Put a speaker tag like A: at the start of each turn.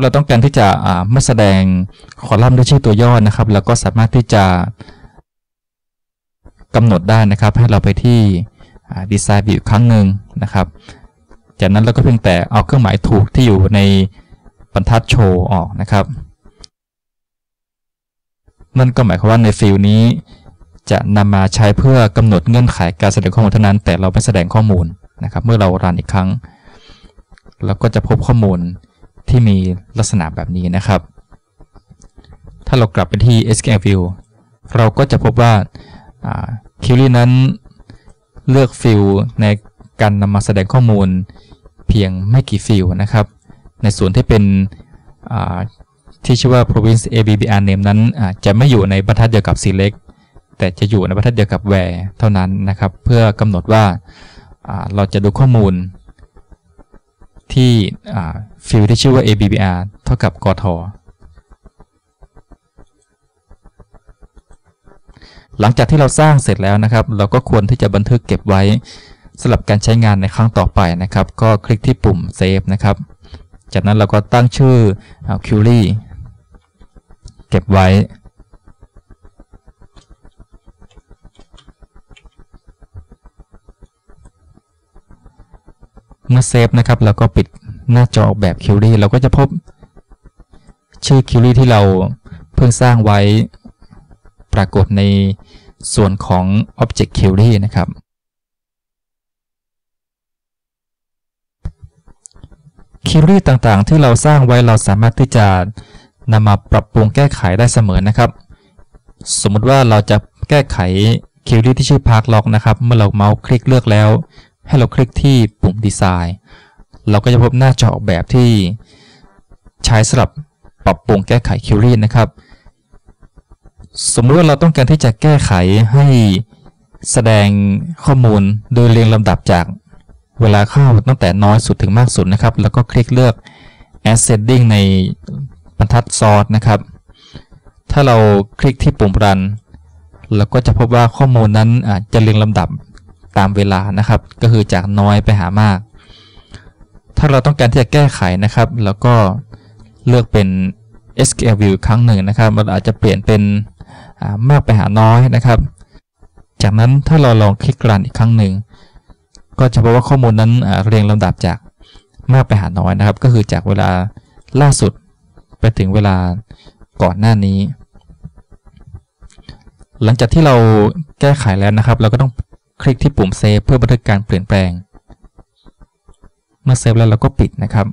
A: เราต้องการที่จะไม่แสดงคอลัมน์ด้วยชื่อตัวย่อนะครับ แล้วก็สามารถที่จะกำหนดได้นะครับ ให้เราไปที่ดีไซน์วิวครั้งหนึ่งนะครับ จากนั้นเราก็เพียงแต่เอาเครื่องหมายถูกที่อยู่ในบรรทัดโชว์ออกนะครับ นั่นก็หมายความว่าในฟิลนี้ จะนำมาใช้เพื่อกำหนดเงื่อนไขการแสดงข้อมูลเท่านั้น แต่เราไม่แสดงข้อมูลนะครับ เมื่อเรารันอีกครั้ง เราก็จะพบข้อมูล ที่มีลักษณะแบบนี้นะครับ ถ้าเรากลับไปที่ SQL View เราก็จะพบว่าคิวรี่นั้นเลือกฟิลในการนำมาแสดงข้อมูลเพียงไม่กี่ฟิลนะครับ ในส่วนที่เป็นที่ชื่อว่า province ABBR name นั้นจะไม่อยู่ในบรรทัดเดียวกับ select แต่จะอยู่ในบรรทัดเดียวกับ where เท่านั้นนะครับ เพื่อกำหนดว่าเราจะดูข้อมูลที่ ฟิลที่ชื่อว่า ABBR เท่ากับกทหลังจากที่เราสร้างเสร็จแล้วนะครับ เราก็ควรที่จะบันทึกเก็บไว้สำหรับการใช้งานในครั้งต่อไปนะครับ ก็คลิกที่ปุ่ม Save นะครับ จากนั้นเราก็ตั้งชื่อ query เก็บไว้ เมื่อเซฟนะครับ เราก็ปิด หน้าจอออกแบบ query เราก็จะพบชื่อ query ที่เราเพิ่งสร้างไว้ปรากฏในส่วนของ Object Query นะครับ Query ต่างๆ ที่เราสร้างไว้เราสามารถที่จะนำมาปรับปรุงแก้ไขได้เสมอนะครับ สมมติว่าเราจะแก้ไข Query ที่ชื่อ Park Log นะครับ เมื่อเราเมาส์คลิกเลือกแล้ว ให้เราคลิกที่ปุ่ม Design เราก็จะพบหน้าจอออกแบบที่ใช้สำหรับปรับปรุงแก้ไข Query นะครับ สมมติว่าเราต้องการที่จะแก้ไขให้แสดงข้อมูลโดยเรียงลำดับจากเวลาเข้าตั้งแต่น้อยสุดถึงมากสุดนะครับ แล้วก็คลิกเลือก Ascending ในบรรทัดซอสนะครับ ถ้าเราคลิกที่ปุ่มรันเราก็จะพบว่าข้อมูลนั้นจะเรียงลำดับตามเวลานะครับ ก็คือจากน้อยไปหามาก ถ้าเราต้องการที่จะแก้ไขนะครับ แล้วก็เลือกเป็น SQL View ครั้งหนึ่งนะครับมันอาจจะเปลี่ยนเป็นมากไปหาน้อยนะครับ จากนั้นถ้าเราลองคลิกรันอีกครั้งหนึ่ง ก็จะพบว่าข้อมูลนั้นเรียงลำดับจากมากไปหาน้อยนะครับ ก็คือจากเวลาล่าสุดไปถึงเวลาก่อนหน้านี้ หลังจากที่เราแก้ไขแล้วนะครับ เราก็ต้องคลิกที่ปุ่มเซฟเพื่อบันทึกการเปลี่ยนแปลง เมื่อเซฟแล้วเราก็ปิดนะครับ